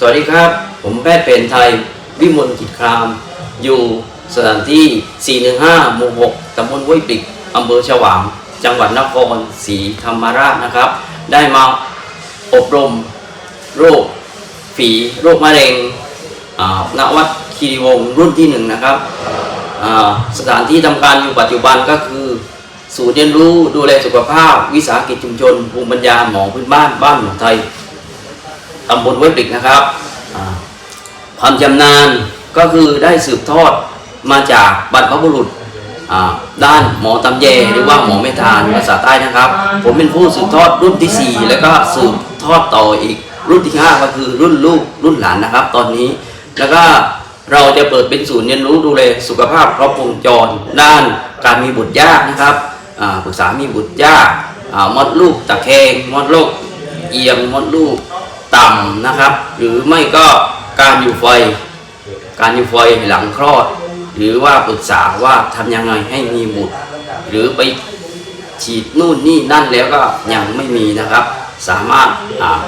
สวัสดีครับ ผมแพทย์เป็นไทย วิมลกิจคราม อยู่สถานที่ 415 หมู่ 6 ตำบลห้วยปิกอำเภอฉวาง จังหวัดนครศรีธรรมราชนะครับ ได้มาอบรมโรคฝีโรคมะเร็งอ่านวัดคีรีวงรุ่นที่หนึ่งนะครับ สถานที่ทำการอยู่ปัจจุบันก็คือศูนย์เรียนรู้ดูแลสุขภาพ วิสาหกิจชุมชนภูมิปัญญาหมอพื้นบ้านบ้านหมอไทย ตำบลห้วยปลิกนะครับอ่าความชำนาญก็คือได้สืบทอดมาจากบรรพบุรุษอ่าด้านหมอตำแยหรือว่าหมอไม่ทานภาษาใต้นะครับ ผมเป็นผู้สืบทอดรุ่นที่ 4 แล้วก็สืบทอดต่ออีกรุ่นที่ 5 ก็คือรุ่นลูกรุ่นหลานนะครับ ตอนนี้แล้วก็เราจะเปิดเป็นศูนย์เรียนรู้ดูแลสุขภาพครบวงจร ด้านการมีบุตรยากนะครับอ่าปรึกษามีบุตรยากอ่ามดลูกตะแคงมดลูกเอียงมดลูก ต่ำนะครับ หรือไม่ก็การอยู่ไฟ การอยู่ไฟหลังคลอด หรือว่าปรึกษาว่าทำยังไงให้มีบุตร หรือไปฉีดนู่นนี่นั่นแล้วก็ยังไม่มีนะครับ สามารถ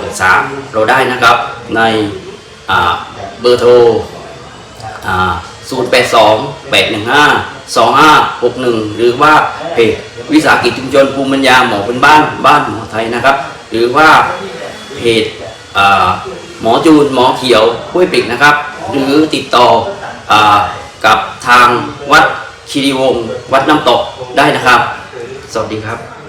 ปรึกษาเราได้นะครับในเบอร์โทร 082 815 2561 หรือว่าเพจวิสาหกิจชุมชนภูมิปัญญาหมอเป็นบ้านบ้านหมอไทยนะครับ หรือว่าเพจ หมอจูนหมอเขียวห้วยปิกนะครับ หรือติดต่ออกับทางวัดคีรีวงศ์วัดน้ำตกได้นะครับ สวัสดีครับ